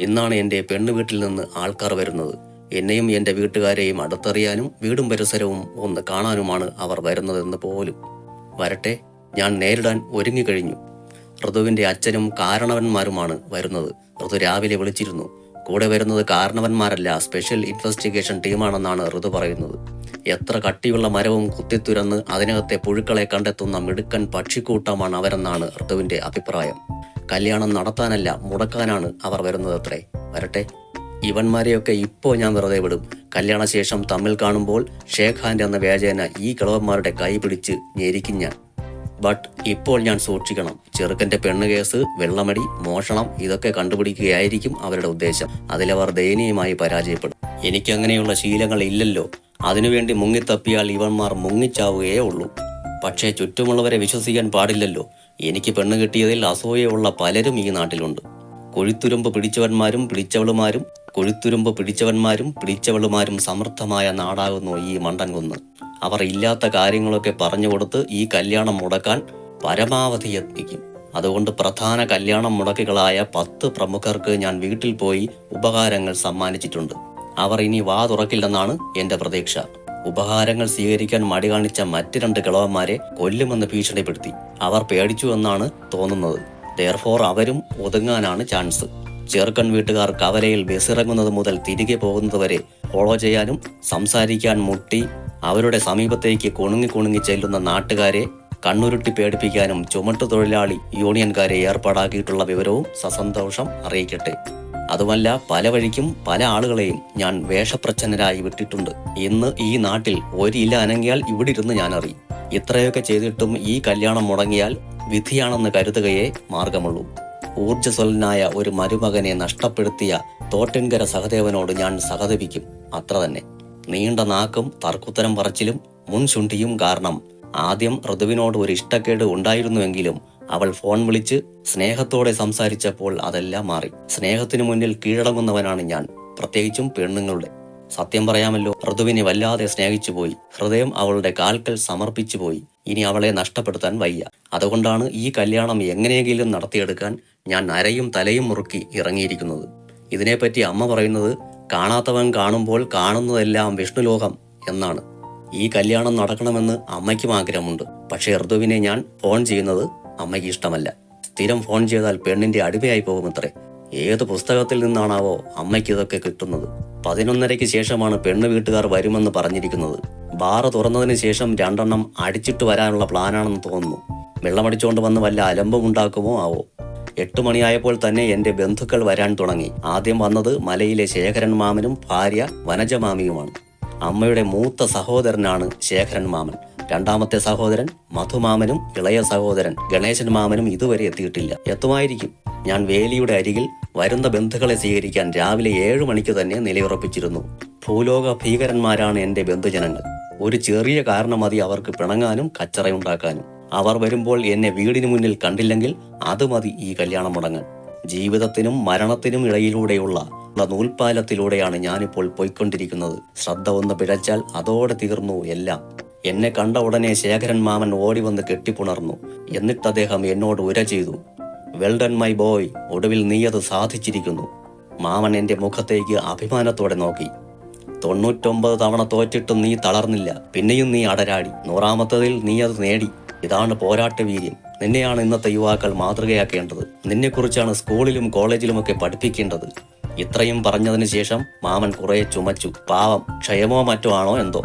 ഇന്നാണ് എന്റെ പെണ്ണു വീട്ടിൽ നിന്ന് ആൾക്കാർ വരുന്നത്. എന്നെയും എന്റെ വീട്ടുകാരെയും അടുത്തറിയാനും വീടും പരിസരവും ഒന്ന് കാണാനുമാണ് അവർ വരുന്നതെന്ന് പോലും. വരട്ടെ ഞാൻ നേരിടാൻ ഒരുങ്ങിക്കഴിഞ്ഞു ഋതുവിന്റെ അച്ഛനും കാരണവന്മാരുമാണ് വരുന്നത്. ഋതു രാവിലെ വിളിച്ചിരുന്നു. കൂടെ വരുന്നത് കാരണവന്മാരല്ല സ്പെഷ്യൽ ഇൻവെസ്റ്റിഗേഷൻ ടീമാണെന്നാണ് ഋതു പറയുന്നത്. എത്ര കട്ടിയുള്ള മരവും കുത്തിത്തുരന്ന് അതിനകത്തെ പുഴുക്കളെ കണ്ടെത്തുന്ന മിടുക്കൻ പക്ഷിക്കൂട്ടമാണ് അവരെന്നാണ് ഋതുവിന്റെ അഭിപ്രായം. കല്യാണം നടത്താനല്ല മുടക്കാനാണ് അവർ വരുന്നത് അത്രേ. വരട്ടെ. ഇവന്മാരെയൊക്കെ ഇപ്പോ ഞാൻ വെറുതെ വിടും. കല്യാണശേഷം തമ്മിൽ കാണുമ്പോൾ ഷേഖാന്റെ എന്ന വ്യാജേന ഈ കിളവന്മാരുടെ കൈ പിടിച്ച് ഞെരിക്കും ഞാൻ. ബട്ട് ഇപ്പോൾ ഞാൻ സൂക്ഷിക്കണം. ചെറുക്കന്റെ പെണ്ണ് കേസ് വെള്ളമടി മോഷണം ഇതൊക്കെ കണ്ടുപിടിക്കുകയായിരിക്കും അവരുടെ ഉദ്ദേശം. അതിലവർ ദയനീയമായി പരാജയപ്പെടും. എനിക്കങ്ങനെയുള്ള ശീലങ്ങൾ ഇല്ലല്ലോ. അതിനുവേണ്ടി മുങ്ങിത്തപ്പിയാൽ ഇവന്മാർ മുങ്ങിച്ചാവുകയേ ഉള്ളൂ. പക്ഷേ ചുറ്റുമുള്ളവരെ വിശ്വസിക്കാൻ പാടില്ലല്ലോ. എനിക്ക് പെണ്ണ് കിട്ടിയതിൽ അസൂയയുള്ള പലരും ഈ നാട്ടിലുണ്ട്. കൊഴുത്തുരുമ്പ് പിടിച്ചവന്മാരും പിടിച്ചവളുമാരും കൊഴുത്തുരുമ്പ് പിടിച്ചവന്മാരും പിടിച്ചവളുമാരും സമൃദ്ധമായ നാടാകുന്നു ഈ മണ്ടൻ കുന്ന്. അവർ ഇല്ലാത്ത കാര്യങ്ങളൊക്കെ പറഞ്ഞു കൊടുത്ത് ഈ കല്യാണം മുടക്കാൻ പരമാവധി യത്നിക്കും. അതുകൊണ്ട് പ്രധാന കല്യാണം മുടക്കികളായ പത്ത് പ്രമുഖർക്ക് ഞാൻ വീട്ടിൽ പോയി ഉപകാരങ്ങൾ സമ്മാനിച്ചിട്ടുണ്ട്. അവർ ഇനി വാ തുറക്കില്ലെന്നാണ് എന്റെ പ്രതീക്ഷ. ഉപഹാരങ്ങൾ സ്വീകരിക്കാൻ മടി കാണിച്ച മറ്റ് രണ്ട് കിളവന്മാരെ കൊല്ലുമെന്ന് ഭീഷണിപ്പെടുത്തി. അവർ പേടിച്ചു എന്നാണ് തോന്നുന്നത്. ദയർഫോർ അവരും ഒതുങ്ങാനാണ് ചാൻസ് ചെറുക്കൻ വീട്ടുകാർ കവലയിൽ ബസ്സിറങ്ങുന്നത് മുതൽ തിരികെ പോകുന്നതുവരെ ഫോളോ ചെയ്യാനും സംസാരിക്കാൻ മുട്ടി അവരുടെ സമീപത്തേക്ക് കുണുങ്ങി കുണുങ്ങി ചെല്ലുന്ന നാട്ടുകാരെ കണ്ണുരുട്ടി പേടിപ്പിക്കാനും ചുമട്ടു തൊഴിലാളി യൂണിയൻകാരെ ഏർപ്പാടാക്കിയിട്ടുള്ള വിവരവും സസന്തോഷം അറിയിക്കട്ടെ. അതുമല്ല പല വഴിക്കും പല ആളുകളെയും ഞാൻ വേഷപ്രച്ഛന്നരായി വിട്ടിട്ടുണ്ട്. ഇന്ന് ഈ നാട്ടിൽ ഒരില അനങ്ങിയാൽ ഇവിടെ ഇരുന്ന് ഞാൻ അറിയും ഇത്രയൊക്കെ ചെയ്തിട്ടും ഈ കല്യാണം മുടങ്ങിയാൽ വിധിയാണെന്ന് കരുതുകയേ മാർഗമുള്ളൂ. ഊർജസ്വലനായ ഒരു മരുമകനെ നഷ്ടപ്പെടുത്തിയ തോട്ടിൻകര സഹദേവനോട് ഞാൻ സഹതപിക്കും. അത്ര തന്നെ. നീണ്ട നാക്കും തർക്കുത്തരം പറച്ചിലും മുൻചുണ്ടിയും കാരണം ആദ്യം ഋതുവിനോട് ഒരു ഇഷ്ടക്കേട് ഉണ്ടായിരുന്നുവെങ്കിലും അവൾ ഫോൺ വിളിച്ച് സ്നേഹത്തോടെ സംസാരിച്ചപ്പോൾ അതെല്ലാം മാറി. സ്നേഹത്തിനു മുന്നിൽ കീഴടങ്ങുന്നവനാണ് ഞാൻ പ്രത്യേകിച്ചും പെണ്ണുങ്ങളുടെ. സത്യം പറയാമല്ലോ ഋതുവിനെ വല്ലാതെ സ്നേഹിച്ചു പോയി. ഹൃദയം അവളുടെ കാൽക്കൽ സമർപ്പിച്ചു പോയി. ഇനി അവളെ നഷ്ടപ്പെടുത്താൻ വയ്യ. അതുകൊണ്ടാണ് ഈ കല്യാണം എങ്ങനെയെങ്കിലും നടത്തിയെടുക്കാൻ ഞാൻ അരയും തലയും മുറുക്കി ഇറങ്ങിയിരിക്കുന്നത്. ഇതിനെപ്പറ്റി അമ്മ പറയുന്നത് കാണാത്തവൻ കാണുമ്പോൾ കാണുന്നതെല്ലാം വിഷ്ണുലോകം എന്നാണ്. ഈ കല്യാണം നടക്കണമെന്ന് അമ്മയ്ക്കും ആഗ്രഹമുണ്ട്. പക്ഷേ ഋതുവിനെ ഞാൻ ഫോൺ ചെയ്യുന്നത് അമ്മയ്ക്ക് ഇഷ്ടമല്ല. സ്ഥിരം ഫോൺ ചെയ്താൽ പെണ്ണിന്റെ അടിമയായി പോകുമത്രേ. ഏത് പുസ്തകത്തിൽ നിന്നാണാവോ അമ്മയ്ക്ക് ഇതൊക്കെ കിട്ടുന്നത്. പതിനൊന്നരയ്ക്ക് ശേഷമാണ് പെണ്ണ് വീട്ടുകാർ വരുമെന്ന് പറഞ്ഞിരിക്കുന്നത്. ബാറ് തുറന്നതിന് ശേഷം രണ്ടെണ്ണം അടിച്ചിട്ട് വരാനുള്ള പ്ലാനാണെന്ന് തോന്നുന്നു. വെള്ളമടിച്ചുകൊണ്ട് വന്ന് വല്ല അലമ്പം ഉണ്ടാക്കുമോ ആവോ? എട്ട് മണിയായപ്പോൾ തന്നെ എന്റെ ബന്ധുക്കൾ വരാൻ തുടങ്ങി. ആദ്യം വന്നത് മലയിലെ ശേഖരൻ മാമനും ഭാര്യ വനജമാമിയുമാണ് അമ്മയുടെ മൂത്ത സഹോദരനാണ് ശേഖരൻ മാമൻ. രണ്ടാമത്തെ സഹോദരൻ മധുമാമനും ഇളയ സഹോദരൻ ഗണേശൻ മാമനും ഇതുവരെ എത്തിയിട്ടില്ല. എത്തുമായിരിക്കും. ഞാൻ വേലിയുടെ അരികിൽ വരുന്ന ബന്ധുക്കളെ സ്വീകരിക്കാൻ രാവിലെ ഏഴു മണിക്ക് തന്നെ നിലയുറപ്പിച്ചിരുന്നു. ഭൂലോക ഭീകരന്മാരാണ് എന്റെ ബന്ധുജനങ്ങൾ. ഒരു ചെറിയ കാരണം മതി അവർക്ക് പിണങ്ങാനും കച്ചറയുണ്ടാക്കാനും. അവർ വരുമ്പോൾ എന്നെ വീടിന് മുന്നിൽ കണ്ടില്ലെങ്കിൽ അത് മതി ഈ കല്യാണം മുടങ്ങാൻ. ജീവിതത്തിനും മരണത്തിനും ഇടയിലൂടെയുള്ള നൂൽപ്പാലത്തിലൂടെയാണ് ഞാനിപ്പോൾ പോയിക്കൊണ്ടിരിക്കുന്നത്. ശ്രദ്ധ ഒന്ന് പിഴച്ചാൽ അതോടെ തീർന്നു എല്ലാം. എന്നെ കണ്ട ഉടനെ ശേഖരൻ മാമൻ ഓടി വന്ന് കെട്ടിപ്പുണർന്നു. എന്നിട്ട് അദ്ദേഹം എന്നോട് ഉര ചെയ്തു. വെൽഡൺ മൈ ബോയ് ഒടുവിൽ നീ അത് സാധിച്ചിരിക്കുന്നു. മാമൻ എന്റെ മുഖത്തേക്ക് അഭിമാനത്തോടെ നോക്കി. തൊണ്ണൂറ്റൊമ്പത് തവണ തോറ്റിട്ടും നീ തളർന്നില്ല. പിന്നെയും നീ അടരാടി. നൂറാമത്തതിൽ നീ അത് നേടി. ഇതാണ് പോരാട്ട വീര്യം നിന്നെയാണ് ഇന്നത്തെ യുവാക്കൾ മാതൃകയാക്കേണ്ടത്. നിന്നെക്കുറിച്ചാണ് സ്കൂളിലും കോളേജിലുമൊക്കെ പഠിപ്പിക്കേണ്ടത്. ഇത്രയും പറഞ്ഞതിന് ശേഷം മാമൻ കുറെ ചുമച്ചു. പാവം ക്ഷയമോ മറ്റോ ആണോ എന്തോ.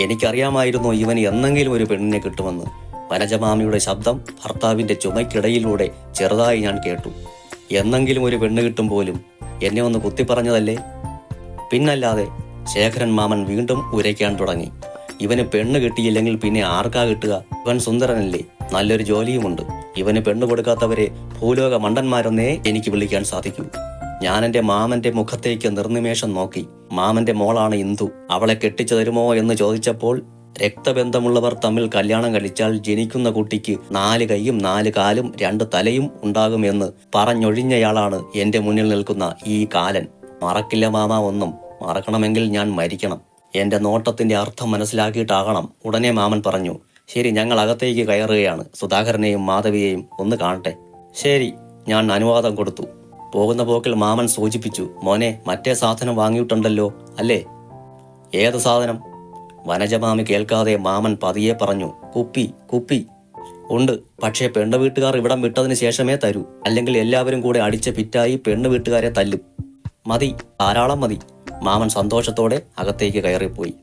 എനിക്കറിയാമായിരുന്നു ഇവന് എന്നെങ്കിലും ഒരു പെണ്ണിനെ കിട്ടുമെന്ന്. വനജമാമിയുടെ ശബ്ദം ഭർത്താവിന്റെ ചുമയ്ക്കിടയിലൂടെ ചെറുതായി ഞാൻ കേട്ടു. എന്നെങ്കിലും ഒരു പെണ്ണ് കിട്ടും പോലും. എന്നെ ഒന്ന് കുത്തിപ്പറഞ്ഞതല്ലേ? പിന്നല്ലാതെ ശേഖരൻ മാമൻ വീണ്ടും ഉരയ്ക്കാൻ തുടങ്ങി. ഇവന് പെണ്ണ് കിട്ടിയില്ലെങ്കിൽ പിന്നെ ആർക്കാ കിട്ടുക? ഇവൻ സുന്ദരനല്ലേ? നല്ലൊരു ജോലിയുമുണ്ട്. ഇവന് പെണ്ണ് കൊടുക്കാത്തവരെ ഭൂലോക മണ്ടന്മാരെന്നേ എനിക്ക് വിളിക്കാൻ സാധിക്കൂ. ഞാൻ എന്റെ മാമന്റെ മുഖത്തേക്ക് നിർനിമേഷം നോക്കി. മാമന്റെ മോളാണ് ഇന്ദു. അവളെ കെട്ടിച്ചു തരുമോ എന്ന് ചോദിച്ചപ്പോൾ രക്തബന്ധമുള്ളവർ തമ്മിൽ കല്യാണം കഴിച്ചാൽ ജനിക്കുന്ന കുട്ടിക്ക് നാല് കൈയും നാല് കാലും രണ്ട് തലയും ഉണ്ടാകുമെന്ന് പറഞ്ഞൊഴിഞ്ഞയാളാണ് എന്റെ മുന്നിൽ നിൽക്കുന്ന ഈ കാലൻ. മറക്കില്ല മാമ ഒന്നും. മറക്കണമെങ്കിൽ ഞാൻ മരിക്കണം. എന്റെ നോട്ടത്തിന്റെ അർത്ഥം മനസ്സിലാക്കിയിട്ടാകണം. ഉടനെ മാമൻ പറഞ്ഞു ശരി ഞങ്ങൾ അകത്തേക്ക് കയറുകയാണ്. സുധാകരനെയും മാധവിയെയും ഒന്ന് കാണട്ടെ. ശരി ഞാൻ അനുവാദം കൊടുത്തു. പോകുന്ന പോക്കിൽ മാമൻ സൂചിപ്പിച്ചു മോനെ മറ്റേ സാധനം വാങ്ങിയിട്ടുണ്ടല്ലോ അല്ലേ? ഏത് സാധനം? വനജമാമി കേൾക്കാതെ മാമൻ പതിയെ പറഞ്ഞു കുപ്പി കുപ്പി. ഉണ്ട് പക്ഷേ പെണ്ണ് വീട്ടുകാർ ഇവിടം വിട്ടതിന് ശേഷമേ തരൂ അല്ലെങ്കിൽ എല്ലാവരും കൂടെ അടിച്ച പിറ്റായി പെണ്ണ് വീട്ടുകാരെ തല്ലും. മതി ധാരാളം മതി. മാമൻ സന്തോഷത്തോടെ അകത്തേക്ക് കയറിപ്പോയി.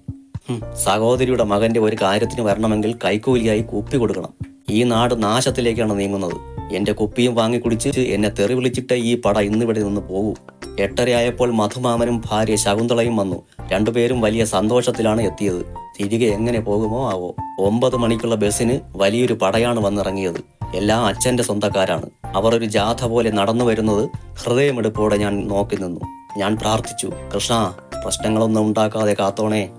സഹോദരിയുടെ മകന്റെ ഒരു കാര്യത്തിന് വരണമെങ്കിൽ കൈക്കൂലിയായി കുപ്പി കൊടുക്കണം. ഈ നാട് നാശത്തിലേക്കാണ് നീങ്ങുന്നത്. എന്റെ കുപ്പിയും വാങ്ങി കുടിച്ച് എന്നെ തെറി വിളിച്ചിട്ട് ഈ പട ഇന്നിവിടെ നിന്ന് പോകൂ എട്ടരയായപ്പോൾ മധുമാമനും ഭാര്യ ശകുന്തളയും വന്നു. രണ്ടുപേരും വലിയ സന്തോഷത്തിലാണ് എത്തിയത്. തിരികെ എങ്ങനെ പോകുമോ ആവോ. ഒമ്പത് മണിക്കുള്ള ബസ്സിന് വലിയൊരു പടയാണ് വന്നിറങ്ങിയത്. എല്ലാം അച്ഛന്റെ സ്വന്തക്കാരാണ്. അവർ ഒരു ജാഥ പോലെ നടന്നു വരുന്നത് ഹൃദയമെടുപ്പോടെ ഞാൻ നോക്കി നിന്നു. ഞാൻ പ്രാർത്ഥിച്ചു കൃഷ്ണ പ്രശ്നങ്ങളൊന്നും ഉണ്ടാക്കാതെ കാത്തോണേ.